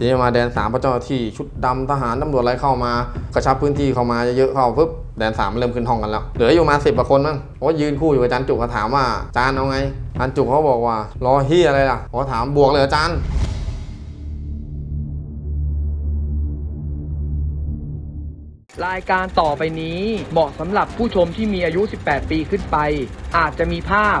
ทีนี้มาแดนสามพระเจ้าที่ชุดดำทหารตำรวจอะไรเข้ามากระชับพื้นที่เข้ามาเยอะๆเข้าปุ๊บแดนสามเริ่มขึ้นห้องกันแล้วเหลืออยู่มาสิบกว่าคนมั้งผมก็ยืนคู่อยู่กับอาจารย์จุกเขาถามว่าอาจารย์เอาไงอาจารย์จุกเขาบอกว่ารอเฮียอะไรล่ะผมก็ถามบวกเลยอาจารย์รายการต่อไปนี้เหมาะสำหรับผู้ชมที่มีอายุ 18 ปีขึ้นไป อาจจะมีภาพ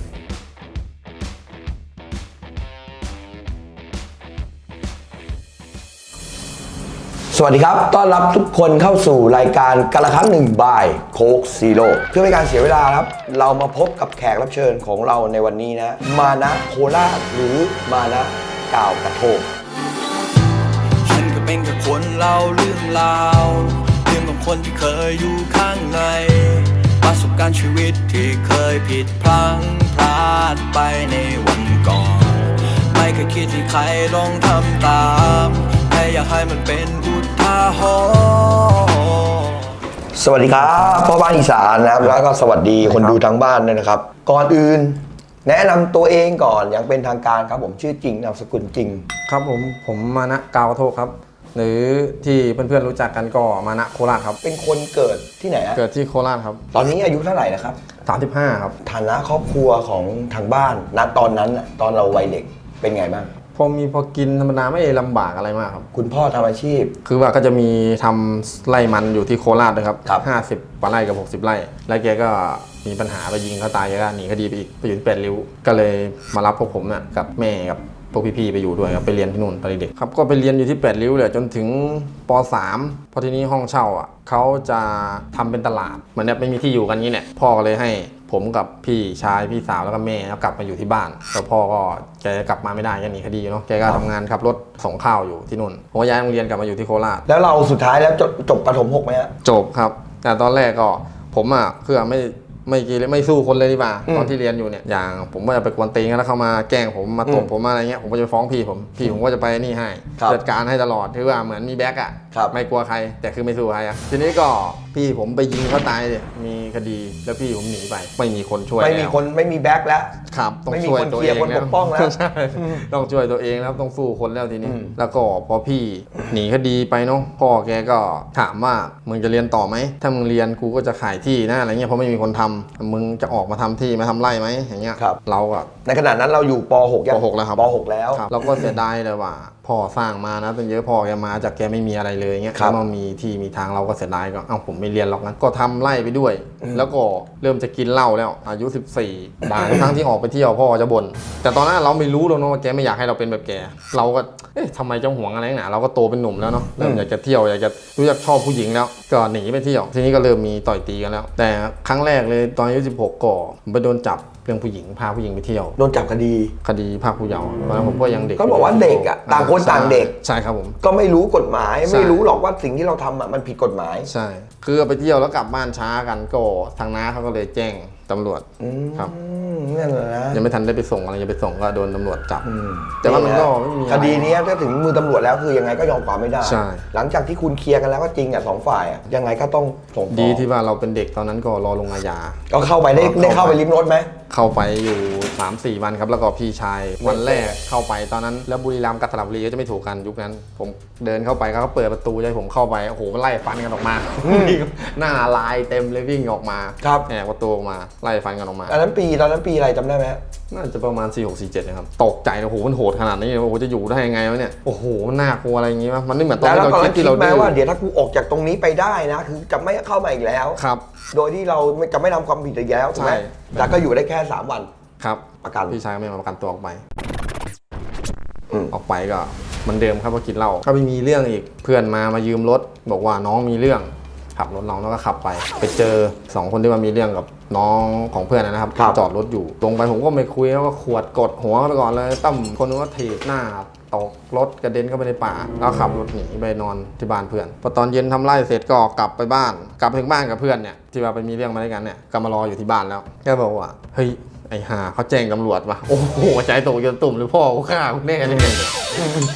วัสดีครับ ต้อนรับทุกคนเข้าสู่รายการกันละครั้งหนึ่งบายโคกซีโร่เพื่อไม่ให้การเสียเวลาครับ เรามาพบกับแขกรับเชิญของเราในวันนี้นะ มานะโคราชหรือมานะกาวกระโทกฉันก็เป็นแค่คนเล่าเรื่องราวเรื่องของคนที่เคยอยู่ข้างในประสบการณ์ชีวิตที่เคยผิดพลั้งพลาดไปในวันก่อน ไม่เคยคิดที่ใครลองทำตาม อยากให้มันเป็นอุทาหรณ์ สวัสดีครับพ่อบ้านอีสานนะครับแล้วก็สวัสดีคนดูทางบ้านด้วยนะครับ ก่อนอื่น แนะนำตัวเองก่อนอย่างเป็นทางการครับผมชื่อจริงนามสกุลจริง ครับผมผมมานะกาวกระโทกครับ หรือที่เพื่อนๆรู้จักกันก็มานะโคราชครับ เป็นคนเกิดที่ไหนอะเกิดที่โคราชครับตอนนี้อายุเท่าไหร่นะครับ 35ครับ ฐานะครอบครัวของทางบ้านณตอนนั้นน่ะตอนเราวัยเด็กเป็นไงบ้างพ อมีพอกินธรรมดาไม่ลำบากอะไรมากครับ คุณพ่อทำอาชีพ คือว่าก็จะมีทำไร่มันอยู่ที่โคราชนะครับครับ ห้าสิบกว่าไร่กับ60ไร่ แล้วแกก็มีปัญหาไปยิงเขาตายแกก็หนีคดีไปอีกไปอยู่ที่แปดริ้ว ก็เลยมารับพวกผมน่ะกับแม่กับพวกพี่ๆไปอยู่ด้วยครับไปเรียนที่นู่นตอนเด็กๆครับก็ไปเรียนอยู่ที่แปดริ้วเลยจนถึงป .3 พอทีนี้ห้องเช่าอะเขาจะทำเป็นตลาดเหมือนแบบไม่มีที่อยู่กันงี้เนี่ยพ่อก็เลยให้ ผมกับพี่ชายพี่สาวแล้วก็แม่กลับมาอยู่ที่บ้านแล้วพ่อก็แกกลับมาไม่ได้แกหนีคดีเนาะแกก็ทำงานขับรถส่งข้าวอยู่ที่นู่นผมก็ย้ายโรงเรียนกลับมาอยู่ที่โคราชแล้วเราสุดท้ายแล้วจบจบประถมหกไหมฮะจบครับ แต่ตอนแรกก็ผมอะคือไม่ ไม่กีไม่สู้คนเลยดีกว่าอืมตอนที่เรียนอยู่เนี่ยอย่างผมก็จะไปกวนตีนแล้วเข้ามาแกล้งผมมาตบอืมผมมาอะไรเงี้ยผมก็จะฟ้องพี่ผมพี่ผมก็จะไปนี่ให้ครับจัดการให้ตลอดคือว่าเหมือนมีแบ็กอะครับไม่กลัวใคร แต่คือไม่สู้ใครอะทีนี้ก็พี่ผมไปยิงเขาตายเลยมีคดีแล้วพี่ผมหนีไป ไม่มีคนช่วยไม่มีแล้วคนไม่มีแบ็คแล้วครับต้องไม่มีช่วยคนตัวเคลีเอยร์งคนแล้วปกป้องแล้วใช่ต้องช่วยตัวเองแล้วต้องสู้คนแล้วทีนี้อืมแล้วก็พอพี่หนีคดีไปเนาะพ่อแกก็ถามว่ามึงจะเรียนต่อไหมถ้ามึงเรียนกูก็จะขายที่นะอะไรเงี้ยเพราะไม่มีคนทำมึงจะออกมาทำที่มาทำไร่ไหมอย่างเงี้ยครับ เราก็ในขณะนั้นเราอยู่ป .6 ยังป .6 แล้วครับป .6 แล้ว ครับเราก็เสียดายเลยว่าพ่อสร้างมานะตั้งเยอะพ่อแกมาจากแกไม่มีอะไรเลยเงี้ยครับแล้วมามีที่มีทางเราก็เสียดายก็เอ้าผมไม่เรียนหรอกนะก็ทำไร่ไปด้วย แล้วก็เริ่มจะกินเหล้าแล้ว อายุ 14บางครั้งที่ออกไปเที่ยวพ่อจะบ่นแต่ตอนนั้นเราไม่รู้หรอกเนอะว่าแกไม่อยากให้เราเป็นแบบแก เราก็เอ๊ะทำไมจะห่วงอะไรนักหนาเราก็โตเป็นหนุ่มแล้วเนาะเริ่มอยากจะเที่ยวอยากจะรู้จักชอบผู้หญิงแล้ว ก็หนีไปเที่ยวทีนี้ก็เริ่มมีต่อยตีกันแล้ว แต่ครั้งแรกเลยตอนอายุ16ก่อผมไปโดนจับเรื่องผู้หญิงพาผู้หญิงไปเที่ยว โดนจับคดี คดีภาคผู้เยาว์ตอนนั้นผมก็ยังเด็กก็บอกว่าเด็กอะต่างคนต่างเด็ก ใช่ครับผม ก็ไม่รู้กฎหมายใช่ไม่รู้หรอกว่าสิ่งที่เราทำอะมันผิดกฎหมาย ใช่ คือไปเที่ยวแล้วกลับบ้านช้ากันก็ทางน้าเขาก็เลยแจ้ง ตำรวจอืมครับนั่นแหละนะยังไม่ทันได้ไปส่งอะไรจะไปส่งก็โดนตำรวจจับอืมแต่ว่ามันก็ไม่มีอะไรคดีเนี้ยถ้าถึงมือตำรวจแล้วคือยังไงก็ยอมความไม่ได้ใช่หลังจากที่คุณเคลียร์กันแล้วก็จริงอะสองฝ่ายอะยังไงก็ต้องส่งฟ้องดีที่ว่าเราเป็นเด็กตอนนั้นก็รอลงอาญาก็เข้าไปได้เข้าได้เข้าไปไปริมรถไหมเข้าไปอยู่ 3 4 วันครับ แล้วก็พี่ชายวันแรกเข้าไปตอนนั้น แล้วบุรีรัมย์กับสระบุรีก็จะไม่ถูกกันยุคนั้น ผมเดินเข้าไปเขาก็เปิดประตูให้ผมเข้าไปโอ้โหมันไล่ฟันกันออกมาหน้าลายเต็มเลยวิ่งออกมาครับแหกประตูออกมาไล่ฟันกันออกมา อันนั้นปีตอนนั้นปีอะไรจำได้ไหมน่าจะประมาณ 4 6 4 7นะครับ ตกใจเลยโอ้โหมันโหดขนาดนี้เลยโอ้โหจะอยู่ได้ยังไงวะเนี่ย โอ้โห มันน่ากลัวอะไรอย่างงี้ป่ะมันไม่เหมือนตอนแล้วที่เราเราตอนคินั้ดนคิที่ดเราไหมดื้อว่าเดี๋ยวถ้ากูออกจากตรงนี้ไปได้นะ คือจะไม่เข้ามาอีกแล้ว ครับ โดยที่เราไม่จะไม่ทำความผิดอีกแล้วถูกไหมใช่ แต่ก็อยู่ได้แค่ 3 วัน ครับประกัน พี่ชายก็ไม่มาประกันตัวออกไปอืมออกไปก็เหมันเดิมครับว่ากินเหล้าก็ไปมีเรื่องอีกเพื่อนมามายืมรถ บอกว่าน้องมีเรื่อง ขับรถน้องแล้วก็ขับไป ไปเจอสองคนที่มามีเรื่องกับน้องของเพื่อนนะครับครับ จอดรถอยู่ลงไปผมก็ไม่คุยแล้วก็ขวดกดหัวไปก่อนเลยตั้มคนนึงก็ถีบหน้าตกรถกระเด็นเข้าไปในป่าแล้วขับรถหนีไปนอนที่บ้านเพื่อนพอตอนเย็นทำไร่เสร็จก็กลับไปบ้าน กลับไปถึงบ้านกับเพื่อนเนี่ยที่ว่าไปมีเรื่องมาด้วยกันเนี่ยก็มารออยู่ที่บ้านแล้วก็บอกว่าเฮ้ย ไอ้ห่าเขาแจ้งตำรวจว่ะโอ้โหใจตกจนตุ่มหรือพ่อกูฆ่ากูแน่เลย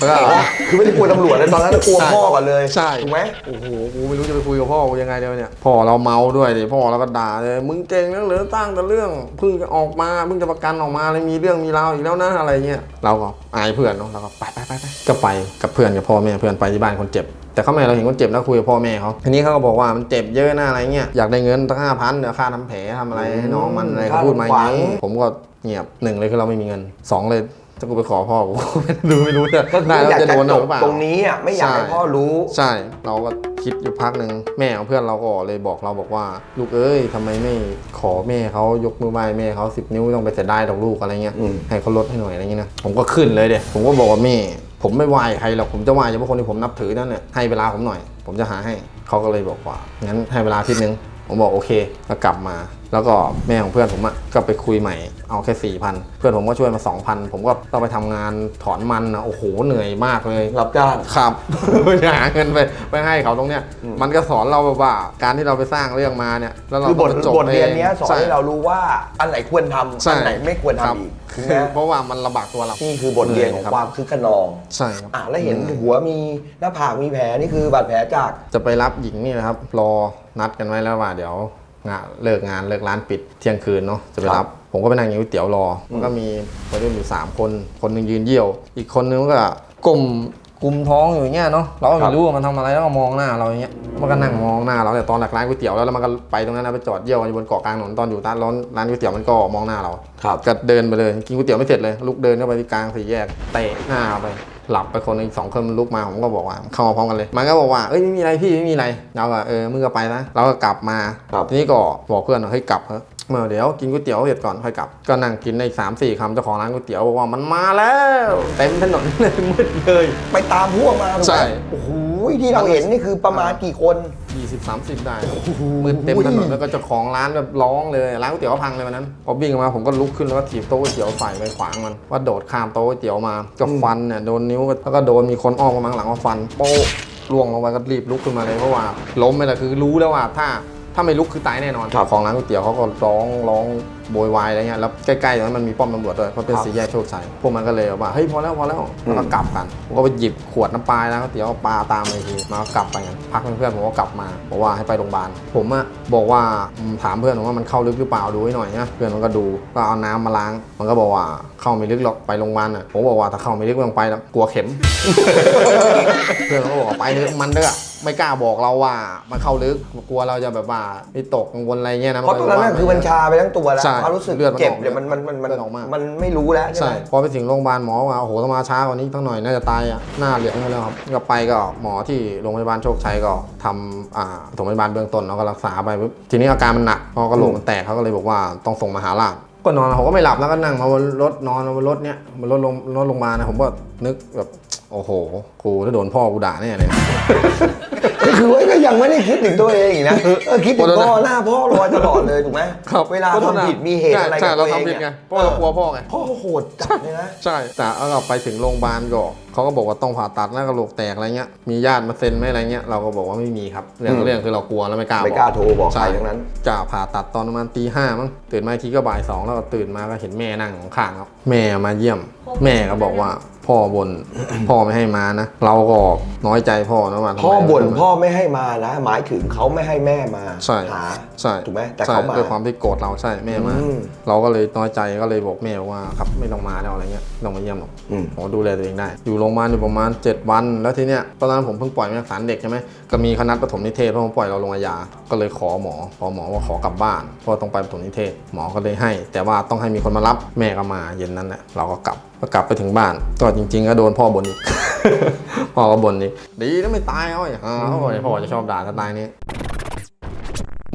แล้วก็ คือไม่ได้กลัวตำรวจเลยตอนนั้นกลัวพ่อก่อนเลยใช่ ถูกไหมโอ้โหกูไม่รู้จะไปคุยกับพ่อกูยังไงเดี๋ยวเนี่ยพ่อเราเมาด้วยดิพ่อเราก็ด่าเลยมึงเก่งนักเหลือตั้งแต่เรื่องเพิ่งจะออกมาเพิ่งจะประกันออกมาเลยมีเรื่องมีราวอีกแล้วนะอะไรเงี้ยเราก็อายเพื่อนเนาะเราก็ไปไปไปไปก็ไปกับเพื่อนกับพ่อแม่เพื่อนไปที่บ้านคนเจ็บ แต่เขาไม่ให้เราเห็นคนเจ็บแล้วคุยกับพ่อแม่เขาทีนี้เขาก็บอกว่ามันเจ็บเยอะนะอะไรเงี้ยอยากได้เงินตั้งห้าพันเดี๋ยวค่าทำแผลทำอะไรให้น้องมันอะไรเขาพูดมาอย่างนี้ผมก็เงียบหนึ่งเลยคือเราไม่มีเงินสองเลยถ้ากูไปขอพ่อกูไม่รู้ไม่รู้จะก็คือได้อเรายากจะจะโดนจเอาบหรือเปล่าตรงนี้อะไม่อยากให้ใช่พ่อรู้ ใช่เราก็คิดอยู่พักหนึ่งแม่ของเพื่อนเราก็เลยบอกเราบอกว่า ลูกเอ้ยทำไมไม่ขอแม่เขายกมือไหว้แม่เขาสิบนิ้วต้องไปเสียดายดอกลูกอะไรเงี้ยอืมให้เขาลดให้หน่อยอะไรเงี้ยนะผมก็ขึ้นเลยเด็ผมก็บอกว่าแม่ ผมไม่ไหวใครหรอกผมจะไหวเฉพาะคนที่ผมนับถือนั่นแหละให้เวลาผมหน่อย ผมจะหาให้เขาก็เลยบอกว่างั้นให้เวลาอาทิตย์นึงผมบอกโอเคก็กลับมา แล้วก็แม่ของเพื่อนผมอะก็ไปคุยใหม่เอาแค่สี่พันเพื่อนผมก็ช่วยมาสองพันผมก็ต้องไปทำงานถอนมันนะโอ้โหเหนื่อยมากเลย รับจ้างครับหาเงินไปไปให้เขาตรงเนี้ยมันก็สอนเราแบบว่าการที่เราไปสร้างเรื่องมาเนี่ยแล้วเราคือบทก็จบทเรียนเนี้ยงสอนช่ให้เรารู้ว่าอันไหนควรทำใช่อันไหนไม่ควรครับทำอีกคืถูกอไหมเพราะว่ามันลำบากตัวเรานี่คือบทเรียนของครับความคึกขนองใช่ครับอะแล้วเห็นหัวมีหน้าผากมีแผลนี่คือบาดแผลจากจะไปรับหญิงนี่นะครับรอนัดกันไว้แล้วว่าเดี๋ยว งานเลิกงานเลิกร้านปิดเที่ยงคืนเนาะจะไปรับ ผมก็ไปนั่งกินก๋วยเตี๋ยวรอ มันก็มีคนรุ่นอยู่สามคน คนหนึ่งยืนเยี่ยว อีกคนนึงก็ก้มกุมท้องอยู่อย่างเงี้ยเนาะเราก็ครัไม่บรู้ว่ามันทำอะไรแล้วก็มองหน้าเราอย่างเงี้ยมันก็นั่งมองหน้าเราแต่ตอนหลักร้านก๋วยเตี๋ยวแล้วแล้วมันก็ไปตรงนั้นนะไปจอดเยี่ยวอยู่บนเกาะกลางถนนตอนอยู่ร้านร้านร้านก๋วยเตี๋ยวมันก็มองหน้าเราครับก็เดินไปเลยกินก๋วยเตี๋ยวไม่เสร็จเลยลุกเดินเข้าไปที่กลางสี่แยกเตะหน้าไป หลับไปคนหนึงอีกสองคนมันลุกมาผมก็บอกว่าเข้ามาพร้อมกันเลย มันก็บอกว่าเอ้ยไม่มีอะไรพี่ไม่มีอะไรเราก็เออมึงก็ไปนะเราก็กลับมาครับทีนี้ก็บอกเพื่อนว่าเฮ้ยกลับเถอะเมื่อเดี๋ยวกินก๋วยเตี๋ยวเสร็จก่อนค่อยกลับ ก็นั่งกินในสามสี่คำเจ้าของร้านก๋วยเตี๋ยวบอกว่ามันมาแล้ว เต็มถนนเลยมืดเลย ไปตามพวกมาถูกไหมใช่โอ้โห ที่เราเห็นนี่คือประมาณกี่คน 20 30 ได้มืดเต็มถนนแล้วก็เจ้าของร้านแบบร้องเลยร้านก๋วยเตี๋ยวก็พังเลยวันนั้นพอวิ่งออกมาผมก็ลุกขึ้นแล้วก็ถีบโต๊ะก๋วยเตี๋ยวใส่ไปขวางมันว่าโดดข้ามโต๊ะก๋วยเตี๋ยวมาก็ฟันเนี่ยโดนนิ้วแล้วก็โดนมีคนอ้อมมาข้างหลังมาฟันโป๊ะล่วงลงไปก็รีบลุกขึ้นมาเลยเพราะว่าล้มไปแล้วคือรู้แล้วว่าถ้าถ้าไม่ลุกคือตายแน่นอนครับของร้านก๋วยเตี๋ยวเขาก็ร้องร้อง โวยวายอะไรเงี้ยแล้วใกล้ๆตรงนั้นมันมีป้อมตำรวจด้วยเพราะเป็นครับสี่แยกโชคชัยพวกมันก็เลยบอกว่าเฮ้ยพอแล้วพอแล้วแล้วก็กลับกันผมก็ไปหยิบขวดน้ำปลาแล้วก๋วยเตี๋ยวปลาตามไปทีมาก็กลับไปกันพักเพื่อนๆผมก็กลับมาบอกว่าให้ไปโรงพยาบาลผมอะบอกว่าอืมถามเพื่อนผมว่ามันเข้าลึกหรือเปล่าดูให้หน่อยนะเพื่อนมันก็ดูก็เอาน้ำมาล้าง มันก็บอกว่าเข้าไม่ลึกหรอกไปโรงพยาบาลอะผมบอกว่าถ้าเข้าไม่ลึกไม่ต้องไปแล้วกลัวเข็มเพื่อนเขาก็บอกว่าไปเถอะมันเด้อะ ไม่กล้าบอกเราว่ามันเข้าลึกกลัวเราจะแบบว่าไม่ตกกังวลอะไรเงี้ยนะเพราะตอนนั้นน่ะคือมันชาไปทั้งตัวแล้วใช่ความรู้สึกเลือดมันเจ็บออกเนี่ยมันมันมันมันเลือดออกมากมันไม่รู้แล้วใช่ใช่ไหมพอไปถึงโรงพยาบาลหมอว่าโอ้โหต้องมาช้ากว่านี้ทั้งหน่อยน่าจะตายอะหน้าเหลืองไปแล้วครับก็ไปก็หมอที่โรงพยาบาลโชคชัยก็ทำอ่าปฐมพยาบาลเบื้องต้นแล้วก็รักษาไปปุ๊บทีนี้อาการมันหนักเพราะกระโหลกมันแตกเขาก็เลยบอกว่าต้องส่งมาหาราชก็นอนผมก็ไม่หลับแล้วก็นั่งมาบนรถนอนมาบนรถเนี้ยบนรถลงรถโรงพยาบาลนะผมก็นึกแบบโอ้โหกูถ้าโดนพ่อกูด่าแน่เลยก็คือว่าก็ยังไม่ได้คิดถึงตัวเองอีกนะเออคิดถึงพ่อหน้าพ่อลอยตลอดเลยถูกไหมเวลาทำผิดมีเหตุอะไรใช่กับเราตัวเองทำผิดไงเนี่ยเพราะเรากลัวพ่อไงพ่อโหดจัดเลยนะใช่แต่เอาเราไปถึงโรงพยาบาลก็เขาก็บอกว่าต้องผ่าตัดหน้ากระโหลกแตกอะไรเงี้ยมีญาติมาเซ็นไหมอะไรเงี้ยเราก็บอกว่าไม่มีครับเรื่องอืมเรื่องคือเรากลัวแล้วไม่กล้าไม่กล้าโทรบอกใครช่ทั้งนั้นจะผ่าตัดตอนประมาณตีห้ามั้งตื่นมาอีกทีก็บ่ายสองแล้วก็ตื่นมาก็เห็นแม่นั่งข้างๆครับแม่มาเยี่ยม แม่ก็บอกว่า พ่อบนพ่อไม่ให้มานะ เราก็น้อยใจพ่อนะว่าทำไมพ่อบ่นพ่อไม่ให้มานะ หมายถึงเขาไม่ให้แม่มาใช่ หา ใช่ถูกไหมแต่ใช่เขามาด้วยความที่โกรธเราใช่แม่มา อืม เราก็เลยน้อยใจก็เลยบอกแม่ว่าครับไม่ต้องมาแล้วอะไรเงี้ยไม่ต้องมาเยี่ยมหรอกอืม ผมก็ดูแลตัวเองได้ อยู่โรงพยาบาลอยู่ประมาณ 7 วัน แล้วทีเนี้ยตอนนั้นผมเพิ่งปล่อยมาจากศาลเด็กใช่ไหมก็มีคณะปฐมนิเทศเพราะผมปล่อยเราลงอาญาก็เลยขอหมอขอหมอว่าขอกลับบ้านเพราะต้องไปปฐมนิเทศหมอก็เลยให้ แต่ว่าต้องให้มีคนมารับแม่ก็มาเย็นนั้นแหละเราก็กลับก็กลับไปถึงบ้าน ก็จริง ๆ ก็โดนพ่อบ่นอีก พ่อก็บ่นอีกดีนะไม่ตายเอาไอ้ห่าเขาบอกพ่อจะชอบด่าสไตล์นี้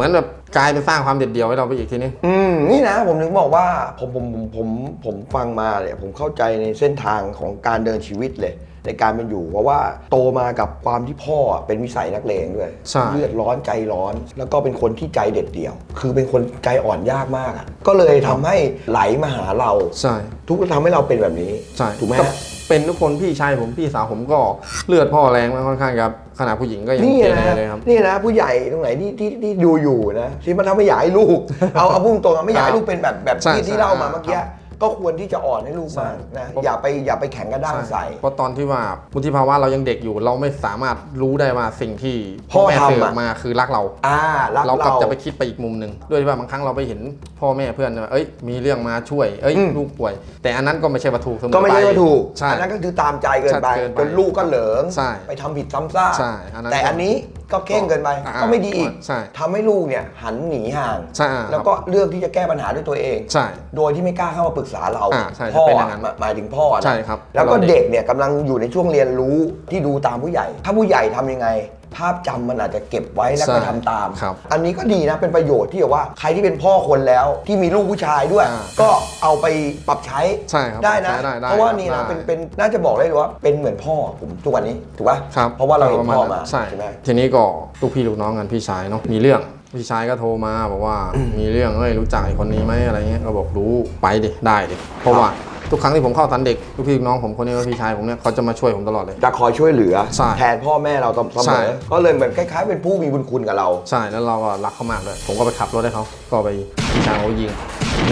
มือนแบบกลายเป็นสร้างความเด็ดเดี่ยวให้เราไปอีกทีนี้ อืมนี่นะผมถึงบอกว่าผมผมผมผมผมฟังมาเนี่ยผมเข้าใจในเส้นทางของการเดินชีวิตเลย ในการเป็นอยู่เพราะว่าโตมากับความที่พ่อเป็นวิสัยนักเลงด้วยใช่ เลือดร้อนใจร้อน แล้วก็เป็นคนที่ใจเด็ดเดี่ยว คือเป็นคนใจอ่อนยากมากอะก็เลยทำให้ไหลมาหาเรา ใช่ ทุกทำให้เราเป็นแบบนี้ใช่ถูกไหมก็ฮะ เป็นทุกคนพี่ชายผมพี่สาวผมก็เลือดพ่อแรงมากค่อนข้างครับขนาดผู้หญิงก็ยังนี่เกเรนะเลยครับ นี่นะผู้ใหญ่ตรงไหนที่ที่ที่ดูอยู่นะที่มันทำไม่อยากให้ลูก เอาเอาพุ่งตรงๆอะไม่อยากให้ลูกเป็นแบบแบบใช่ที่ที่ใช่เล่ามาเมื่อกี้ ครับ ก็ควรที่จะอ่อนให้ลูกใช่มากนะเพราะอย่าไปอย่าไปแข่งกระด้างใส่เพราะตอนที่ว่าวุฒิภาวะเรายังเด็กอยู่ เราไม่สามารถรู้ได้ว่าสิ่งที่พ่อแม่ทำอะสื่อออกมาคือรักเราอ่ารักเราเรากลับจะไปคิดไปอีกมุมหนึ่งด้วยที่ว่าบางครั้งเราไปเห็นพ่อแม่เพื่อนว่าเอ้ยมีเรื่องมาช่วยเอ้ยอืมลูกป่วย แต่อันนั้นก็ไม่ใช่วัตถุเสมอก็ไม่ใช่ปว่าถูกใช่อันนั้นก็คือตามใจเกินไปชัดเกินไปจนลูกก็เหลิงใช่ไปทำผิดซ้ำซากใช่อันนั้นแต่อันนี้ ก็เข่งเกินไปอ่าก็ไม่ดีอีกใช่ทำให้ลูกเนี่ยหันหนีห่าง ใช่ครับแล้วก็เลือกที่จะแก้ปัญหาด้วยตัวเอง ใช่โดยที่ไม่กล้าเข้ามาปรึกษาเราอ่าใช่พ่อจะเป็นอย่าอะงนั้นหมายหมายถึงพ่อนะใช่ครับแล้วก็เราเด็เด็กกเนี่ยกำลังอยู่ในช่วงเรียนรู้ที่ดูตามผู้ใหญ่ ถ้าผู้ใหญ่ทำยังไง ภาพจำมันอาจจะเก็บไว้แล้วก็ใช่ทำตาม ครับอันนี้ก็ดีนะเป็นประโยชน์ที่แบบว่าใครที่เป็นพ่อคนแล้วที่มีลูกผู้ชายด้วย อ่าก็เอาไปปรับใช้ใช่ครับได้นะใช้ได้ได้เพราะว่าครับนี่นะได้ เป็นเป็นน่าจะบอกได้เลยว่าเป็นเหมือนพ่อผมทุกวันนี้ถูกป่ะครับเพราะว่าเราเห็นพ่อมาใช่ใช่ไหม ทีนี้ก็ลูกพี่ลูกน้องกันพี่ชายเนาะมีเรื่องพี่ชายก็โทรมาบอกว่ามีเรื่องเอ้ยรู้จักไอ้คนนี้ไหมอะไรเงี้ยก็บอกรู้ไปดิได้ดิเพราะว่า ทุกครั้งที่ผมเข้าตันเด็กลูกพี่ลูกน้องผมคนนี้ก็พี่ชายผมเนี่ยเขาจะมาช่วยผมตลอดเลย จะคอยช่วยเหลือ ใช่แทนพ่อแม่เราเสใช่มอก็เลยเหมือนคล้ายๆ เป็นผู้มีบุญคุณกับเรา ใช่แล้วเราก็รักเขามากเลยผมก็ไปขับรถให้เขาก็ไปพี่ชายเขายิง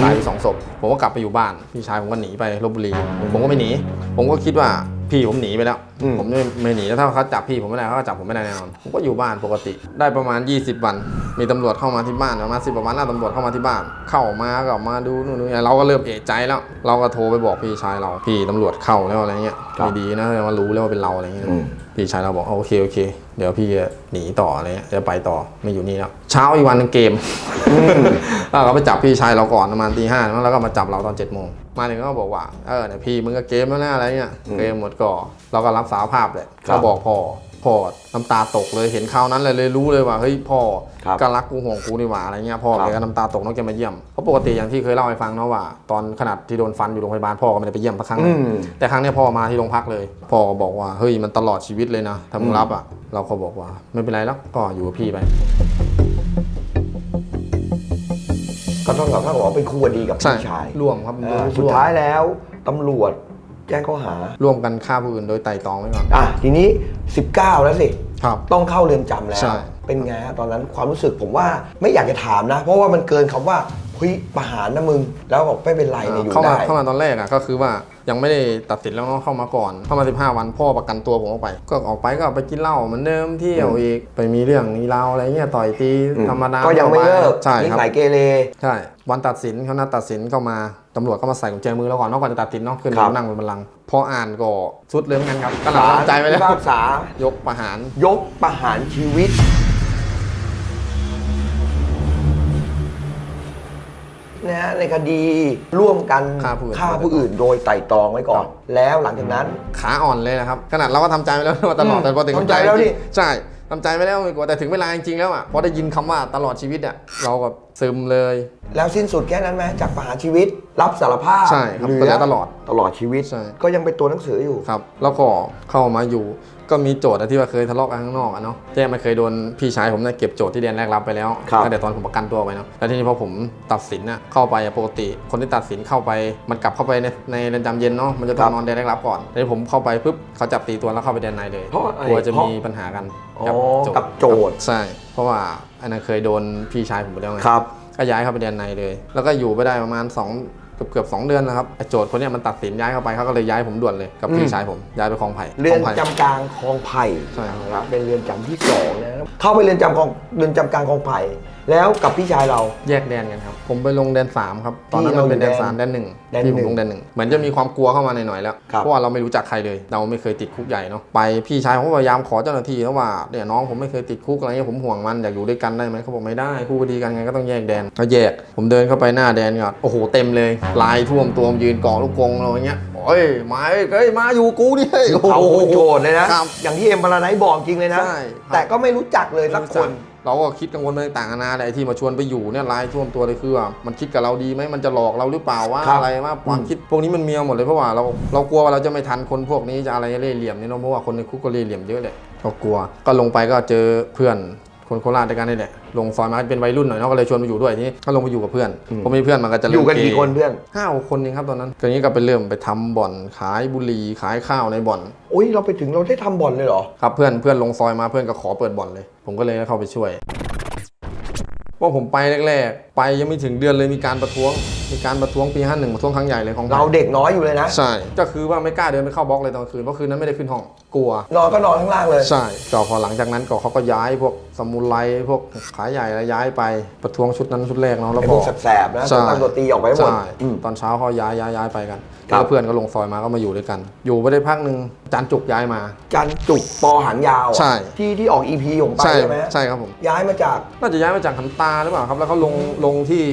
ตายไปสองศพผมก็กลับไปอยู่บ้านพี่ชายผมก็หนีไปลบบุรีผมก็ไม่หนี ผมก็คิดว่า พี่ผมหนีไปแล้วอืมผมไม่ไม่หนีแล้วถ้าเขาจับพี่ผมไม่ได้เขาก็จับผมไม่ได้แน่นอนผมก็อยู่บ้านปกติ ได้ประมาณ 20 วัน มีตำรวจเข้ามาที่บ้านประมาณสิบวันหน้าตำรวจเข้ามาที่บ้าน เข้ามาก็มาดูนู่นนี่เราก็เริ่มเอะใจแล้ว เราก็โทรไปบอกพี่ชายเราพี่ตำรวจเข้าแล้วอะไรเงี้ยครับไม่ดีนะมารู้แล้วว่าเป็นเราอะไรเงี้ยอืมพี่ชายเราบอกโอเคโอเค เดี๋ยวพี่จะหนีต่ออะไรเงี้ยจะไปต่อไม่อยู่นี่แล้วเช้าอีกวันหนึงเกมแล้วเขาก็ไปจับพี่ชายเราก่อนประมาณตีห้าแล้วก็มาจับเราตอนเจ็ดโมงมาถึงก็บอกว่าเออเนี่ยพี่มึงก็เกมแล้วนะอะไรเงี้ยเกมหมดก่อเราก็รับสารภาพเลยก็บอกพอ พ่อน้ำตาตกเลยเห็นคราวนั้นเลยเลยรู้เลยว่าเฮ้ยพ่อครับก็รักกูห่วงกูนี่หว่าอะไรเงี้ยพ่อครับแกก็น้ำตาตกน้องแกมาเยี่ยมเพราะปกติอย่างที่เคยเล่าให้ฟังเนาะว่า ตอนขนาดที่โดนฟันอยู่โรงพยาบาลพ่อก็ไม่ได้ไปเยี่ยมสักครั้งอืมแต่ครั้งเนี้ยพ่อมาที่โรงพักเลย พ่อก็บอกว่าเฮ้ยมันตลอดชีวิตเลยนะถ้ามึงรับอะ เราก็บอกว่าไม่เป็นไรแล้วก็อยู่กับพี่ไปก็เท่ากับเท่ากับว่าเป็นคู่อดีกับใช่พี่ชายร่วมครับเออร่วมสุดท้ายแล้วตำรวจ แจ้งข้อหา ร่วมกันฆ่าผู้อื่นโดยไตร่ตรองไว้ก่อนอะทีนี้ 19 แล้วสิ ครับ ต้องเข้าเรือนจำแล้ว ใช่ เป็นไงฮะตอนนั้นความรู้สึกผมว่าไม่อยากจะถามนะ เพราะว่ามันเกินคำว่าเฮ้ยประหารนะมึง แล้วบอกไม่เป็นไรเนี่ยอยู่เข้ามาได้ เข้ามาตอนแรกอะก็คือว่ายังไม่ได้ตัดสินแล้วเนาะเข้ามาก่อน เข้ามา 15 วันพ่อประกันตัวผมออกไป ก็ออกไปก็ไปกินเหล้าเหมือนเดิมเที่ยวอีกไปมีเรื่องมีราวอะไรเงี้ยต่อยตีอืมธรรมดาก็ยังไม่เลิกใช่นิครับสัยเกเร ใช่ วันตัดสินเขานัดตัดสินเข้ามา ตำรวจก็มาใส่กุญแจมือเราก่อนเนาะก่อนจะตัดสินเนาะขึ้นครับนั่งบนบัลลังก์พออ่านก็สุดเรื่องกันครับก็หลังน้ำใจไปแล้วพิพากษา ยกประหาร ยกประหารชีวิต นะฮะในคดีร่วมกันฆ่าผู้อื่น ฆ่าผู้อื่นโดยไตร่ตรองไว้ก่อน แล้วหลังจากนั้น ขาอ่อนเลยนะครับขนาดเราก็ทำใจไปแล้วมาตลอดอืมแต่พอถึงทำใจแล้วจริงนี่ ใช่ ทำใจไปแล้วไม่กลัวแต่ถึงเวลาจริงๆแล้วอะพอได้ยินคำว่าตลอดชีวิตอะเราก็ซึมเลย แล้วสิ้นสุดแค่นั้นไหมจากประหารชีวิตรับสารภาพใช่ครับเหลืก็แล้วตลอดตลอดชีวิต ใช่ ก็ยังเป็นตัวหนังสืออยู่ ครับ แล้วก็เข้ามาอยู่ ก็มีโจทย์อะที่ว่าเคยทะเลาะกันข้างนอกอะเนาะแจ้มันเคยโดนพี่ชายผมเนี่ยเก็บโจทย์ที่แดนแรกรับไปแล้วครับตั้งแต่ตอนผมประกันตัวไปเนาะแล้วทีนี้พอผมตัดสินน่ะเข้าไปอะปกติ คนที่ตัดสินเข้าไปมันกลับเข้าไปในในเรือนจำเย็นเนาะมันจะต้องนอนแดนแรกรับก่อนแล้วผมเข้าไปปุ๊บเขาจับตีตัวแล้วเข้าไปแดนในเลยเพราะอะไรกลัวจะเพราะมีปัญหากันอ๋อกับกับโจทย์ ใช่ เพราะว่าอันนั้นเคยโดนพี่ชายผมไปแล้วไง ครับ ก็ย้ายเข้าไปแดนในเลย แล้วก็อยู่ไปได้ประมาณ2 เกือบเกือบสองเดือนนะครับไอ้โจทย์คนเนี้ยมันตัดสินย้ายเข้าไปเขาก็เลยย้ายผมด่วนเลยกับอืมพี่ชายผมย้ายไปคลองไผ่เรือนคลงไผ่ จำกลางคลองไผ่ใช่ครับ นะครับเป็นเรือนจำที่สองนะครับเข้าไปเรือนจำคลองเรือนจำกลางคลองไผ่ แล้วกับพี่ชายเรา แยกแดนกันครับ ผมไปลงแดน 3 ครับ ตอนนั้นที่มันเป็นแดนเราอยู่สามแดนหนึ่งแดนที่ผหนึ่มงลงแดนหนึ่งเหมือนจะมีความกลัวเข้ามาหน่อยๆแล้ว ครับ เพราะว่าเราไม่รู้จักใครเลย เราไม่เคยติดคุกใหญ่เนาะ ไปพี่ชายผมก็พยายามขอเจ้าหน้าที่นะว่าเนี่ยน้องผมไม่เคยติดคุกอะไรเงี้ยผมห่วงมันอยากอยู่ด้วยกันได้ไหมเขาบอกไม่ได้คู่คดีกันไงก็ต้องแยกแดนก็แยก ผมเดินเข้าไปหน้าแดนก่อนโอ้โหเต็มเลย ลายท่วมตัวผมยืนเกาะลูกกรงเราอย่างเงี้ยโอ้ยมาเอ้ยเอ้ยมาอยู่กูดิเฮ้ยเขาโจทย์เลยนะ ครับอย่างที่เอ็มพาราไนท์บอกจริงเลยนะ ใช่ครับแต่ก็ไม่รู้จักเลยสักคน เราก็คิดกังวลไปต่างๆนานาแหละไอ้ที่มาชวนไปอยู่เนี่ยลายท่วมตัวเลยคือว่ามันคิดกับเราดีไหมมันจะหลอกเราหรือเปล่าว่าครับอะไรว่าความคิดพวกนี้มันมีมาหมดเลยเพราะว่าเราเรากลัวว่าเราจะไม่ทันคนพวกนี้จะอะไรเล่ห์เหลี่ยมนี่เนาะเพราะว่าคนในคุกก็เล่ห์เหลี่ยมเยอะเลยก็กลัวก็ลงไปก็เจอเพื่อน คนโคราชด้วยกันนี่แหละลงซอยมาเป็นวัยรุ่นหน่อยเนาะก็เลยชวนมาอยู่ด้วยทีนี้ก็ลงไปอยู่กับเพื่อนผมมีเพื่อนมันก็จะอเริ่มยู่กันเกี่คนเพื่อนห้าหกคนเองครับตอนนั้นก็นี้ก็ไปเริ่มไปทำบ่อนขายบุหรี่ขายข้าวในบ่อนอุ้ยเราไปถึงเราได้ทำบ่อนเลยเหรอครับเพื่อนเพื่อนลงซอยมาเพื่อนก็ขอเปิดบ่อนเลย ผมก็เลยเข้าไปช่วยว่าผมไปแรกๆ ไปยังไม่ถึงเดือนเลยมีการประท้วง มีการประท้วงปี51ประท้วงครั้งใหญ่เลยของไทยเราเด็กน้อยอยู่เลยนะ ใช่ ก็คือว่าไม่กล้าเดินไปเข้าบล็อกเลยตอนคืนเพราะคืนนั้นไม่ได้ขึ้นห้องกลัว นอนก็นอนข้างล่างเลย ใช่ก็พอหลังจากนั้นก็เขาก็ย้ายพวก สมุไรพวกขายใหญ่แล้วย้ายไปประท้วงชุดนั้นชุดแรกเนาะแล้วไอ้ก็พวกแสบๆนะใช่ตั้งตัวตีออกไปหมดใช่อืม ตอนเช้าเขาย้ายย้ายย้ายไปกันครับ แล้วเพื่อนก็ลงซอยมาก็มาอยู่ด้วยกัน อยู่ไปได้พักหนึ่งจานจุกย้ายมา จันจุกปอหางยาวอะใช่ ที่ที่ออกอีพีผมไปใช่ใช่ไหมใช่ครับผม ย้ายมาจาก น่าจะย้ายมาจากหันตาหรือเปล่าครับ แล้วเขาลงลงที่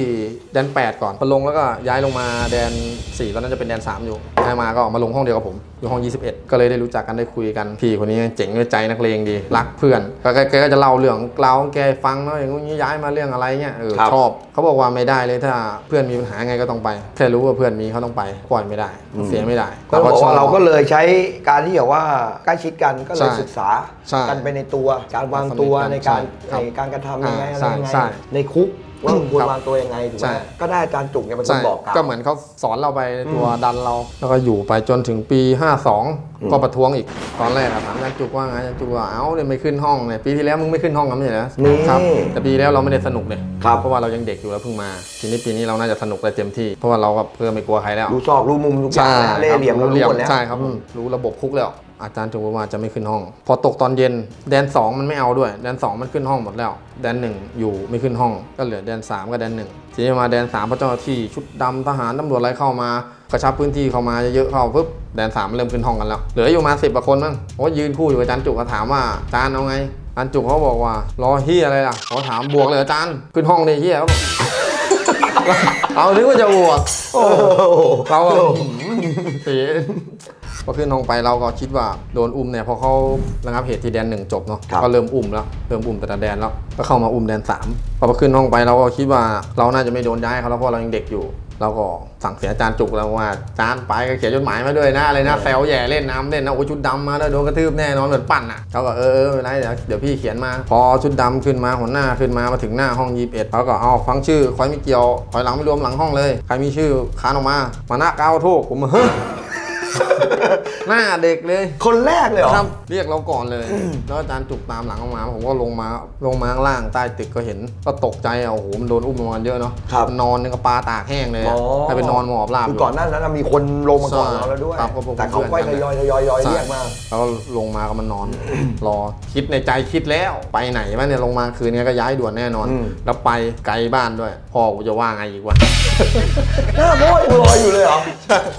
แดน 8 ก่อนพอลงแล้วก็ย้ายลงมาแดน 4 ตอนนั้นจะเป็นแดน 3 อยู่ ย้ายมาก็มาลงห้องเดียวกับผมอยู่ห้อง 21 ก็เลยได้รู้จักกันได้คุยกันพี่คนนี้เจ๋งด้วยใจนักเลงดีรักเพื่อนก็แกแกก็จะเล่าเรื่องราวของแกให้ฟังเนาะอย่างงี้ย้ายมาเรื่องอะไรเงี้ยเออครับชอบเขาบอกว่าไม่ได้เลยถ้าเพื่อนมีปัญหาไงก็ต้องไป แค่รู้ว่าเพื่อนมีเขาต้องไปปล่อยไม่ได้ เสียไม่ได้ก็บอกชว่าเราก็เลยใช้การที่แบบว่าใกล้ชิดกันก็เลยใช่ศึกษาใช่กันไปในตัว การวางตัวสนิทกันในการใช่ครับในการกระทำยังไงอะไรใช่ยังไงใช่ในคุก ว่าควรครับวางตัวยังไงถูกไหใช่มก็ได้อาจารย์จุกเนี่ยเป็นคใช่นบอกกล่าวก็เหมือนเขาสอนเราไปในตัวดันเรา แล้วก็อยู่ไปจนถึงปี 52 ก็ประท้วงอีกตอนแรกอะถามอาจารย์จุกว่าไงอาจารย์จุกว่าเอ้าเนี่ยไม่ขึ้นห้องเนี่ยปีที่แล้วมึงไม่ขึ้นห้องกันไม่ใช่เหรอนี่ครับแต่ปีแล้วเราไม่ได้สนุกเลยครับเพราะว่าเรายังเด็กอยู่แล้วเพิ่งมาทีนี้ปีนี้เราน่าจะสนุกได้เต็มที่เพราะว่าเราก็เพื่อไม่กลัวใครแล้วรู้ซอกรู้มุมทุกอย่างนะเล่ห์เหลี่ยมเรารู้หมดแล้วใช่ครับรู้ระบบคุกแล้ว อาจารย์จุกว่าจะไม่ขึ้นห้อง พอตกตอนเย็นแดน 2 มันไม่เอาด้วย แดน 2 มันขึ้นห้องหมดแล้ว แดน 1 อยู่ไม่ขึ้นห้อง ก็เหลือแดน 3 กับแดน 1 ทีนี้มาแดน3พระเจ้าหน้าที่ชุดดำทหารตำรวจอะไรเข้ามากระชับพื้นที่เข้ามาเยอะๆเข้าปุ๊บแดน 3 เริ่มขึ้นห้องกันแล้ว เหลืออยู่มาสิบกว่าคนมั้งผมก็ยืนคู่อยู่กับอาจารย์จุกก็ถามว่าอาจารย์เอาไงอาจารย์จุกเขาบอกว่ารอเฮียอะไรล่ะขอถามบวกเลยอาจารย์ขึ้นห้องเลยเฮียเขาบอกเอานึกว่าจะบวกโอ้โหเราอะเสีย พอขึ้นห้องไปเราก็คิดว่าโดนอุ้มเนี่ยพอเขาระงับเหตุที่แดนหนึ่งจบเนาะครับ ก็เริ่มอุ้มแล้วเริ่มอุ้มแต่ละแดนแล้วก็เข้ามาอุ้มแดนสามพอขึ้นห้องไปเราก็คิดว่าเราน่าจะไม่โดนย้ายเขาแล้วเพราะเรายังเด็กอยู่ เราก็สั่งเสียอาจารย์จุกแล้วว่าอาจารย์ไปก็เขียนจดหมายมาด้วยนะอะไรนะแซวแย่เล่นน้ำเล่นนะโอ้ยชุดดำมาแล้วโดนกระทืบแน่นอนเหมือนปั่นอะเขาก็เออเออไม่เป็นไรเดี๋ยวเดี๋ยวพี่เขียนมา พอชุดดำขึ้นมาหัวหน้าขึ้นมามาถึงหน้าห้องยีบเอ็ดเขาก็เอาฟังชื่อคอยไม่เกี่ยวถอยหลังไม่รวมหลังห้องเลยใครมีชื่อคานออกมามาหน้าก้าวโทษผมเฮ้ย หน้าเด็กเลยคนแรกเลยเหรอ ครับเรียกเราก่อนเลย แล้วอาจารย์จุกตามหลังออกมา ผมก็ลงมาลงมาข้างล่างใต้ตึกก็เห็น ก็ตกใจอะโอ้โหมันโดนอุ้มลงมาเยอะเนาะครับนอนนึงก็ปลาตากแห้งเลยอะให้ไปนอนหมอบราบคืออยู่ ก่อนหน้านั้นมีคนลงมาก่อนเราแล้วด้วย ครับก็พวกแต่เขาเพื่ก็อนทยอยทยอยทยอยใช่เรียกมา แล้วก็ลงมาก็มานอน รอคิดในใจคิดแล้วไปไหนวะเนี่ยลงมาคืนนี้ก็ย้ายด่วนแน่นอน อืม แล้วไปไกลบ้านด้วยพ่อกูจะว่าไงอีกวะ หน้าพ่อยังลอยอยู่เลยเหรอ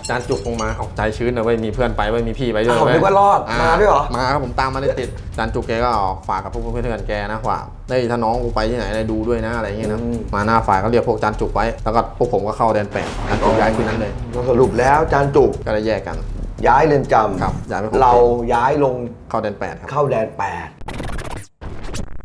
อาจารย์จุกลงมาออกใจชื้นเลยเว้ยมีเพื่อนไปเว้ยมีพี่ไปด้วยอ้าวเว้ยนึกว่ารอดมาด้วยเหรอ มาครับผมตามมาได้ติดอาจารย์จุกแกก็ฝากกับพวกเพื่อนๆแกนะว่าได้ยถ้าน้องกูไปที่ไหนได้ดูด้วยนะอะไรอย่างเงี้ยนะอืม มาหน้าฝ่ายก็เรียกพวกอาจารย์จุกไว้แล้วก็พวกผมก็เข้าแดนแปดอาจารย์จุกย้ายคืนนั้นเลย ก็สรุปแล้วอาจารย์จุกก็ได้แยกกัน ย้ายเรือนจำครับย้ายไปของเราย้ายลงเข้าแดนแปดครับ เข้าแดนแปด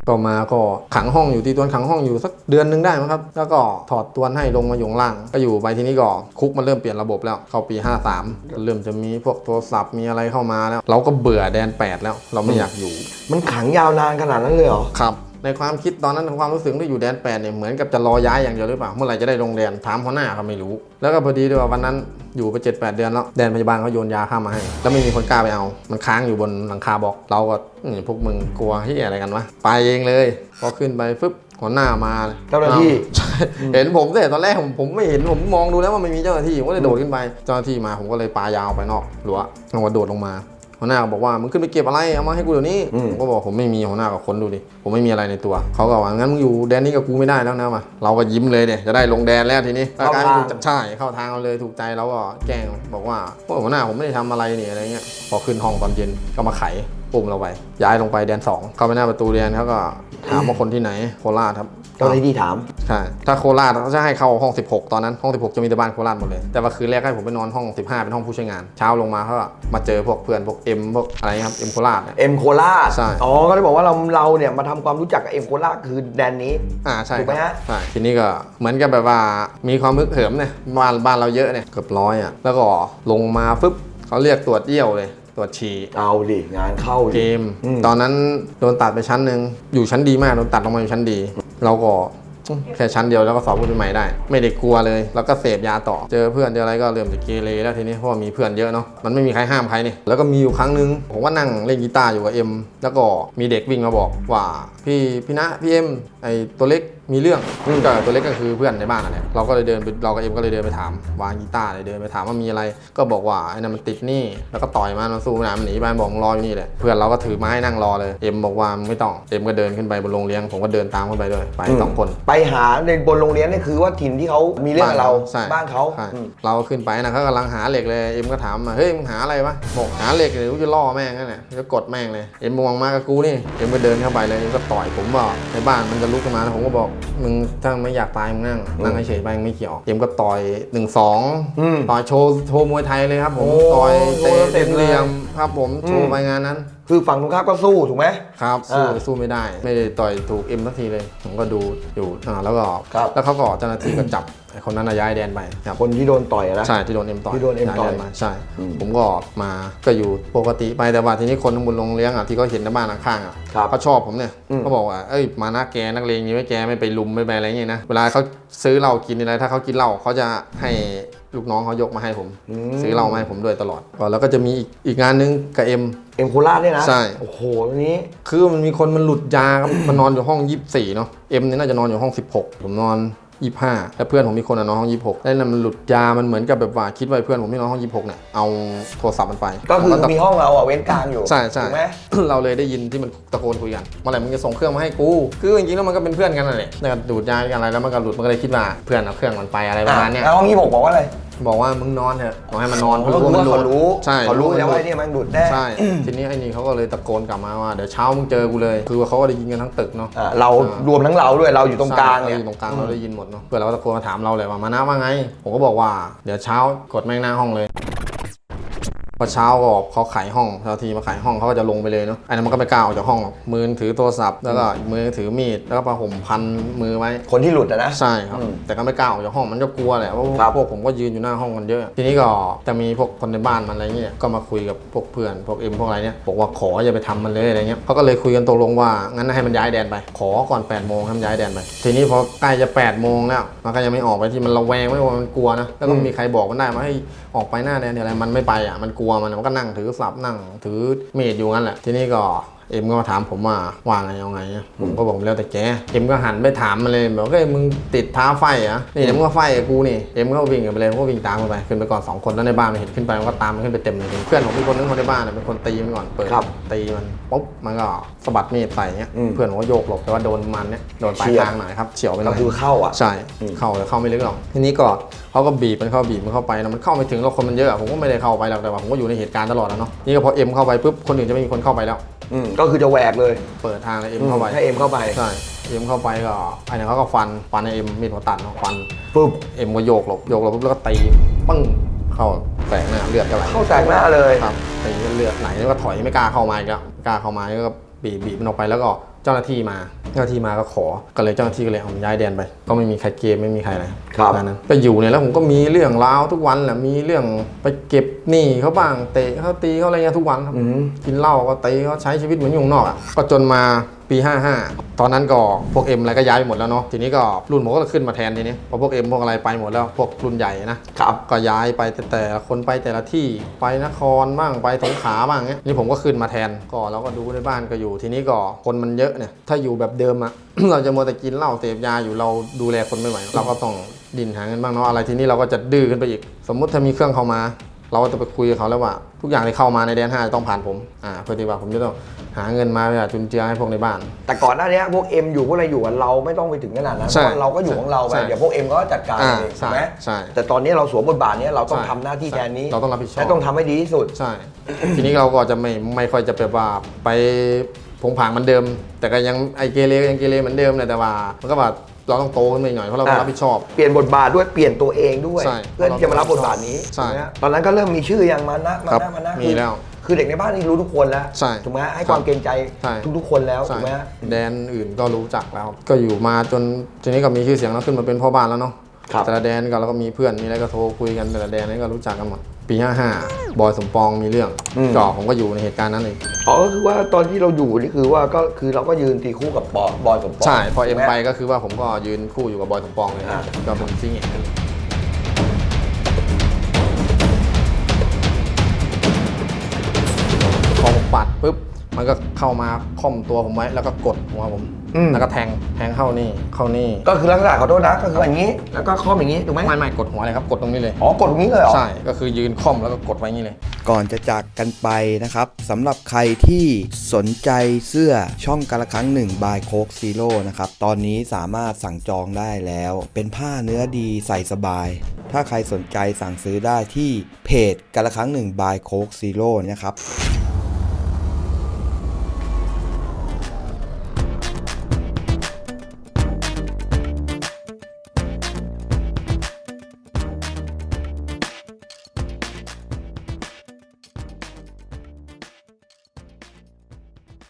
ก็มาก็ขังห้องอยู่ที่ตัวนขังห้องอยู่สักเดือนหนึงได้มั้งครับ แล้วก็ถอดตัวนให้ลงมาอยู่ข้างล่าง ก็อยู่ไปทีนี้ก็คุกมันเริ่มเปลี่ยนระบบแล้ว เข้าปี 53ก็เริ่มจะมีพวกโทรศัพท์มีอะไรเข้ามาแล้ว เราก็เบื่อแดน 8 แล้ว เราไม่อยากอยู่ มันขังยาวนานขนาดนั้นเลยเหรอ ครับ ในความคิดตอนนั้นความรู้สึกที่อยู่แดน8เนี่ยเหมือนกับจะรอย้ายอย่างเดียวหรือเปล่าเมื่อไหร่จะได้โรงเรียนถามหัวหน้าก็ไม่รู้ แล้วก็พอดีด้วยว่าวันนั้นอยู่ไป7-8เดือนแล้วแดนพยาบาลเขาโยนยาข้ามมาให้แล้วไม่มีคนกล้าไปเอามันค้างอยู่บนหลังคาบอกเราก็อืมพวกมึงกลัวที่อะไรกันวะไปเองเลยพอขึ้นไปฟึบหัวหน้ามาเจ้าหน้าที่ใช่เห็นผมแต่ตอนแรกผมผมไม่เห็นผมมองดูแล้วว่าไม่มีเจ้าหน้าที่ผมก็เลยโดดขึ้นไปเจ้าหน้าที่มาผมก็เลยปายาวไปนอกรั้วลงมาโดดลงมา หัวหน้าก็บอกว่ามึงขึ้นไปเก็บอะไรเอามาให้กูเดี๋ยวนี้อืมผมก็บอกผมไม่มีหัวหน้ากับคนดูดิผมไม่มีอะไรในตัวเขาก็ว่างั้นมึงอยู่แดนนี้กับกูไม่ได้แล้วนะมาเราก็ยิ้มเลยเนี่ยจะได้ลงแดนแล้วทีนี้อการถูกจับใช่เข้าทางเราเลยถูกใจเราก็แกล้งบอกว่าโอ้ยหัวหน้าผมไม่ได้ทำอะไรนี่อะไรเงี้ยพอขึ้นห้องตอนเย็นก็มาไข ปุ่มเราไป ย้ายลงไปแดนสองเข้าไปหน้าประตูเรียนเขาก็ถามว่าคนที่ไหนโคราชครับเจ้าหน้าที่ถามใช่ถ้าโคราชเขาจะให้เข้าห้อง 16 ตอนนั้นห้อง 16 จะมีแต่บ้านโคราชหมดเลย แต่ว่าคืนแรกให้ผมไปนอนห้อง 15 เป็นห้องผู้ใช้งาน เช้าลงมาเขาก็มาเจอพวกเพื่อนพวกเอ็มพวกอะไรครับเอ็มโคราชเนี่ยเอ็มโคราชใช่อ๋อก็ได้บอกว่าเราเราเนี่ยมาทำความรู้จักกับเอ็มโคราชคือแดนนี้อ่าใช่ถูกไหมครับฮะใช่ทีนี้ก็เหมือนกับแบบว่ามีความมึกเหิมเนี่ยบ้านบ้านเราเยอะเนี่ยเกือบร้อยอะแล้วก็ลงมาปุ๊บเขาเรียกตรวจเยี่ยวเลย ตรวจฉี่เอาดิงานเข้าเกดิมอืมตอนนั้นโดนตัดไปชั้นหนึ่งอยู่ชั้นดีมากโดนตัดลงมาอยู่ชั้นดี เราก็อืมแค่ชั้นเดียวแล้วก็สอบผู้ใหม่ได้ ไม่ได้กลัวเลย แล้วก็เสพยาต่อ เจอเพื่อนเจออะไรก็เริ่มจะเกเรแล้วทีนี้เพราะว่ามีเพื่อนเยอะเนาะ มันไม่มีใครห้ามใครนี่ แล้วก็มีอยู่ครั้งหนึง ผมก็นั่งเล่นกีตาร์อยู่กับเอ็ม แล้วก็มีเด็กวิ่งมาบอกว่า พี่พี่นะพี่เอ็ม ไอตัวเล็กมีเรื่องก็ตัวเล็กก็คือเพื่อนในบ้านนั่นแหละเราก็เลยเดินไปเรากับเอ็มก็เลยเดินไปถามวางกีตาร์เลยเดินไปถามว่ามีอะไร ก็บอกว่าไอ้นั่นมันติดหนี่แล้วก็ต่อยมันมันสู้ไม่ได้มันหนีไปบอกมึงรออยู่นี่แหละเพื่อนเราก็ถือไม้นั่งรอเลยเอ็มบอกว่ามึงไม่ต้องเอ็มก็เดินขึ้นไปบนโรงเลี้ยงผมก็เดินตามขึ้นไปด้วยไปสองคนไปหาในบนโรงเรียนนี่คือว่าถิ่นที่เขามีเรื่องกับเราใช่บ้านเขาใช่อืมเราขึ้นไปนะเขากำลังหาเหล็กเลยเอ็มก็ถามมาเฮ้ยมึงหาอะไรวะบอกหาเหล็กเลยกูจะล่อแม่งนั่นแหละจะกดแม่งเลยเอ็มมองมากับกูนี่เอ็มก็เดินเข้าไปเลยเอ็มก็ต่อยผมบอกในบ้านมันจะลุกขึ้นมาแล้วผมก็บอกมึงถ้าไม่อยากตายมึงนั่งนั่งเฉยๆไปมึงไม่เกี่ยวเอ็มก็ต่อยหนึ่งสองอืมต่อยโชว์โชว์มวยไทยเลยครับผมโอ้ต่อยเตะโชว์เต็เต็มมเลยเหลี่ยมครับผมโชอืว์มไปงานนั้น คือฝั่งตรงข้ามก็สู้ถูกไหม ครับสู้อ่าสู้ไม่ได้ ไม่ได้ต่อยถูกเอ็มสักทีเลยผมก็ดูอยู่อ่าแล้วก็ครับ แล้วเขาก็เจ้าหน้าที่ก็จับไอ้คนนั้นน่ะย้ายแดนไปครับคนที่โดนต่อยอะนะ ใช่ที่โดนเอ็มต่อยที่โดน M ต่อยย้าแมาใช่อืมผมก็มาก็อยู่ปกติไปแต่ว่าทีนี้คนบนโรงเลี้ยงอะที่เขาเห็นในบ้านข้างๆอะครับเขาชอบผมเนี่ยอืมเขาบอกว่าเอ้ยมานะแกนักเลงนี้ไม่แกไม่ไปลุมไม่ไปอะไรอย่างเงี้ยนะเวลาเขาซื้อเหล้ากินอะไรถ้าเขากินเหล้าเขาจะให้ ลูกน้องเขายกมาให้ผมซื้อเหล้ามาให้ผมด้วยตลอดก่อนแล้วก็จะมีอีกอีกงานนึงกับเอ็มเอ็มโคราชเนี่ยนะใช่โอ้โหอันนี้คือมันมีคนมันหลุดยาครับมันนอนอยู่ห้อง 24เนาะเอ็มนี่น่าจะนอนอยู่ห้อง 16 ผมนอน25แล้วเพื่อนผมมีคนอะนอนห้อง26แล้วนั่นมันหลุดยา มันเหมือนกับแบบว่าคิดว่าเพื่อนผมที่นอนห้อง26เนี่ย เอาโทรศัพท์มันไป ก็คือผมตะมีห้องเราอะเว้นกลางอยู่ ใช่ใช่ถูกไหมเราเลยได้ยินที่มันตะโกนคุยกันเมื่อไหร่มึงจะส่งเครื่องมาให้กู คือจริงๆแล้วมันก็เป็นเพื่อนกันนั่นแหละแต่ก็ดูดยากันอะไรแล้วมันก็หลุดมันก็เลยคิดว่าเพื่อนเอาเครื่องมันไปอะไรประมาณเนี้ยแล้วห้องนี้บอกบอกว่าอะไร บอกว่ามึงนอนเถอะบอกให้มันนอนก็คือว่าเขารู้ใช่เขารู้แล้วว่ามัไอ้นหลุดเนี่ยมันดุดแน่ใช่ ทีนี้ไอ้นี่เขาก็เลยตะโกนกลับมาว่าเดี๋ยวเช้ามึงเจอกูเลย คือว่าเขาก็ได้ยินกันทั้งตึกเนาะ อ่าเรารวมทั้งเราด้วยเราอยู่ตรงกลางเนี่ยใช่รอยู่ตรงกลางเราได้ยินหมดเนาะเพื่อนเราก็ตะโกนมาถามเราเลยว่ามานะว่าไง ผมก็บอกว่าเดี๋ยวเช้ากดแม่งหน้าห้องเลยพ อเช้าก็เขาขายห้องเจ้าทีมาขายห้องเขาก็จะลงไปเลยเนาะอันนั้นมันก็ไม่กล้าออกจากห้องหรอกมือถือโทรศัพท์แล้วก็อีกมือถือมีดแล้วก็ผ้าห่มพันมือไว้คนที่หลุดอะนะ ใช่ครับ อืมแต่ก็ไม่กล้าออกจากห้องมันก็กลัวแหละเพราะครับ พวกผมก็ยืนอยู่หน้าห้องกันเยอะ ทีนี้ก็จะมีพวกคนในบ้านมันอะไรเงี้ยก็มาคุยกับพวกเพื่อนพวกเอ็มพวกอะไรเนี่ยบอกว่าขออย่าไปทำมันเลยอะไรเงี้ยเขาก็เลยคุยกันตกลงว่างั้นให้มันย้ายแดนไป ขอก่อน8ปดโมงให้มันย้ายแดนไปทีนี้พอใกล้จะ8ปดโมงแล้วมันก็ยังไม่ออกไปที่มันระแวงไม่ว่ามันกลัวนะแล้วก็ไม่มีใครบอกมันได้ว่าให้ออกไปหน้าแดนเดี๋ยวอะไรมันไม่ไปอะมันกลัวมันมันก็นั่งถือสับนั่งถือมีดอยู่งั้นแหละ ทีนี้ก็ เอ็มก็มาถามผมว่าว่าไงเอาไงอะผมก็บอกแล้วแต่แก เอ็มก็หันไปถามมันเลยบอกเฮ้ยมึงติดท้าไฟเหรอะนี่เดี๋ยวมึงก็ไฟกับกูนี่ เอ็มก็วิ่งกันไปเลยผมก็วิ่งตามมันไป ขึ้นไปก่อนสองคนแล้วในบ้านมันเห็นขึ้นไปมันก็ตามมันขึ้นไปเต็มเลย เพื่อนผมมีคนนึงคนในบ้านเนี่ยเป็นคนตีมันก่อน เปิดครับตีมันปุ๊บมันก็สะบัดมีดใส่เงี้ยอืมเพื่อนผมก็โยกหลบแต่ว่าโดนมันเนี่ยโดนปลายเฉียดคางหน่อยครับเฉียวไปหน่ก็อยคือเข้าอะ ใช่ เข้าแต่เข้าไม่ลึกหรอก ทีนี้ก็เขาก็บีบมันเข้าบีบมันเข้าไปนะมันเข้าไม่ถึงเราคนมันเยอะอะผมก็ไม่ได้เข้าไปหรอกแต่ว่าผมก็อยู่ในเหตุการณ์ตลอดนะเนาะนี่ก็พอเอ็มเข้าไปปุ๊บคนอื่นจะไม่มีคนเข้าไปแล้วอืมก็คือจะแหวกเลยเปิดทางเลยเอ็มเข้าไปให้เอ็มเข้าไปใช่เอ็มเข้าไปก็ไอ้เนี่ยเขาก็ฟันฟันในเอ็มมีดหัวตัดเนาะฟันปุ๊บเอ็มก็โยกหลบโยกหลบปุ๊บแล้วก็ตีปึ้งเข้าแสงหน้าเลือดก็ไหลเข้าแสกหน้าเลยครับตีเลือดไหลแล้วก็ถอยไม่กล้าเข้ามาอีกแล้วไม่กล้าเข้ามาก็บีบบีบมันออกไปแล้วก็ เจ้าหน้าที่มา เจ้าหน้าที่มาก็ขอ ก็เลยเจ้าหน้าที่ก็เลยเอาย้ายแดนไป ก็ไม่มีใครเกมไม่มีใครอะไรครับประมาณนั้นก็อยู่เนี่ยแล้วผมก็มีเรื่องราวทุกวันแหละ มีเรื่องไปเก็บหนี้เขาบ้าง เตะเขาตีเขาอะไรเงี้ยทุกวันครับ อืมกินเหล้าก็ตีเขาใช้ชีวิตเหมือนอยู่ข้างนอกอะก็จนมาปี 55 ตอนนั้นก็พวกเอ็มอะไรก็ย้ายไปหมดแล้วเนาะ ทีนี้ก็รุ่นผมก็ขึ้นมาแทนทีนี้พอพวกเอ็มพวกอะไรไปหมดแล้วพวกรุ่นใหญ่นะ ครับก็ย้ายไปแต่แต่ละคนไปแต่ละที่ไปนครบ้างไปสงขลาบ้างเงี้ยนี่ผมก็ขึ้นมาแทนก็เราก็ดูในบ้านก็อยู่ทีนี้ก็คนมันเยอะเนี่ยถ้าอยู่แบบเดิมอะ เราจะมัวแต่กินเหล้าเสพยาอยู่เราดูแลคนไม่ไหวเราก็ต้องดินหาเงินบ้างเนาะอะไรทีนี้เราก็จะดื้อขึ้นไปอีก สมมุติถ้ามีเครื่องเข้ามา เราก็จะไปคุยกับเขาแล้วว่า ทุกอย่างที่เข้ามาในแดนห้าจะต้องผ่านผมอ่าเพื่อที่ว่าผมจะต้องหาเงินมาเพื่อจุนเจือให้พวกในบ้าน แต่ก่อนหน้านี้พวกเอ็มอยู่พวกอะไรอยู่อะเราไม่ต้องไปถึงขนาดนั้นใช่เพราะเราก็อยู่ของเราไปใช่เดี๋ยวพวกเอ็มก็จัดการอ่าเองใช่ใช่ไหมใช่แต่ตอนนี้เราสวมบทบาทนี้เราต้องใช่ทำหน้าที่แทนนี้เราต้องรับผิดชอบ และต้องทำให้ดีที่สุด ใช่ ทีนี้เราก็จะไม่ไม่ค่อยจะแบบว่าไป ผงผางเหมือนเดิม แต่ก็ยังไอเกเรก็ยังเกเรเหมือนเดิมเลยแต่ว่ามันก็แบบเราต้องโตขึ้นมาอีกหน่อยเพราะเราต้องอะรับผิดชอบ เปลี่ยนบทบาทด้วยเปลี่ยนตัวเองด้วย ใช่เพื่อที่จะมารับบทบาทนี้ใช่ถูกไหมฮะตอนนั้นก็เริ่มมีชื่อยังมานะมาครับนะมานะมีแล้วคือเด็กในบ้านนี่รู้ทุกคนแล้วใช่ถูกไหมฮะให้ครับความเกรงใจใช่ ทุกๆคนแล้วใช่ถูกไหมฮะ แดนอื่นก็รู้จักแล้วก็อยู่มาจนทีนี้ก็มีชื่อเสียงแล้วขึ้นมาเป็นพ่อบ้านแล้วเนาะครับ แต่ละแดนก็เราก็มีเพื่อนมีอะไรก็โทรคุยกันแต่ละแดนนี่ก็รู้จักกันหมดปี55บอยสมปองมีเรื่องอืมก็ผมก็อยู่ในเหตุการณ์นั้นเองอ๋อก็คือว่าตอนที่เราอยู่นี่คือว่าก็คือเราก็ยืนตีคู่กับบอยบอยสมปองใช่พอเอ็มถูกห ไปก็คือว่าผมก็ยืนคู่อยู่กับบอยสมปองเลยอ่า ก็เป็นซิงเอกพอผมปัดปุ๊บมันก็เข้ามาค่อมตัวผมไว้แล้วก็กดหัวผม อืม แล้วก็แทงแทงเข้านี่เข้านี่ก็คือลักษณะขอโทษนะก็คืออย่างนี้ แล้วก็คอมอย่างนี้ถูกไหมไม่ไม่กดหัวเลยครับกดตรงนี้เลยอ๋อกดอย่างนี้เลยเหรอ ใช่ก็คือยืนค่อมแล้วก็กดไว้อย่างนี้เลย ก่อนจะจากกันไปนะครับสำหรับใครที่สนใจเสื้อช่องกาละครั้งหนึ่งบายโคกซีโร่นะครับ ตอนนี้สามารถสั่งจองได้แล้ว เป็นผ้าเนื้อดีใส่สบาย ถ้าใครสนใจสั่งซื้อได้ที่เพจกาละครั้งหนึ่งบายโคกซีโร่นะครับ